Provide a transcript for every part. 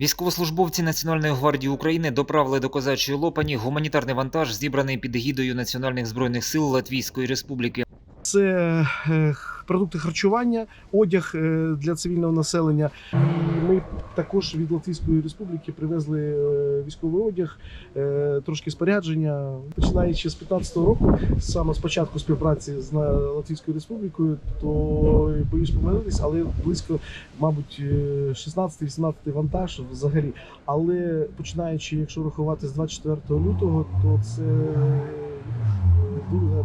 Військовослужбовці Національної гвардії України доправили до козачої Лопані гуманітарний вантаж, зібраний під егідою Національних збройних сил Латвійської Республіки. Це е, продукти харчування, одяг е, для цивільного населення. І ми також від Латвійської республіки привезли е, військовий одяг, трошки спорядження. Починаючи з 15-го року, саме з початку співпраці з Латвійською республікою, то боюсь помилитись, але близько, мабуть, е, 16-18 вантаж взагалі. Але починаючи, якщо рахувати з 24 лютого, то це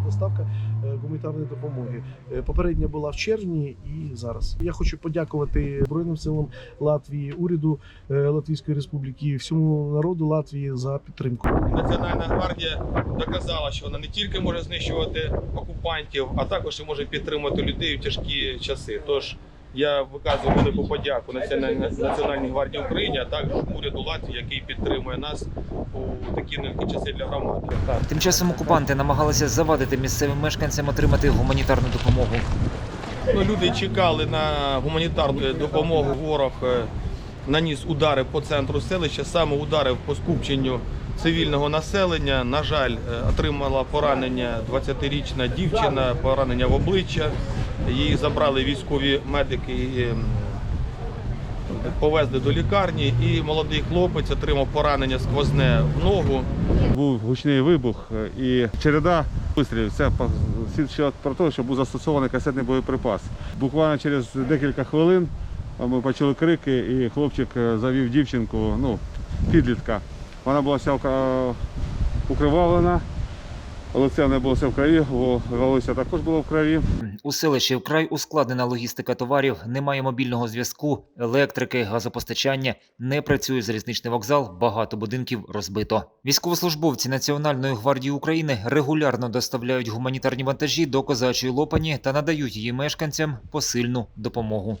доставка е, гуманітарної допомоги. Е, Попередня була в червні і зараз. Я хочу подякувати Збройним силам Латвії, уряду е, Латвійської Республіки, всьому народу Латвії за підтримку. Національна гвардія доказала, що вона не тільки може знищувати окупантів, а також і може підтримати людей у тяжкі часи. Тож я виказую велику подяку Національній гвардії України, а також уряду Латвії, який підтримує нас у такі нелегкі часи для громади. Тим часом окупанти намагалися завадити місцевим мешканцям отримати гуманітарну допомогу. Ну, люди чекали на гуманітарну допомогу. Ворог е, наніс удари по центру селища, саме ударив по скупченню цивільного населення. На жаль, е, отримала поранення 20-річна дівчина, поранення в обличчя. Її забрали військові медики і ем, повезли до лікарні. І молодий хлопець отримав поранення сквозне в ногу. Був гучний вибух е, і череда вистрілів. Це свідчить про те, що був застосований касетний боєприпас. Буквально через декілька хвилин е, ми почули крики, і хлопчик е, завів дівчинку, ну, підлітка. Вона була вся укривавлена, лице не було в крові, во- волосся також було в крові. У селищі вкрай ускладнена логістика товарів, немає мобільного зв'язку, електрики, газопостачання, не працює залізничний вокзал, багато будинків розбито. Військовослужбовці Національної гвардії України регулярно доставляють гуманітарні вантажі до козачої Лопані та надають її мешканцям посильну допомогу.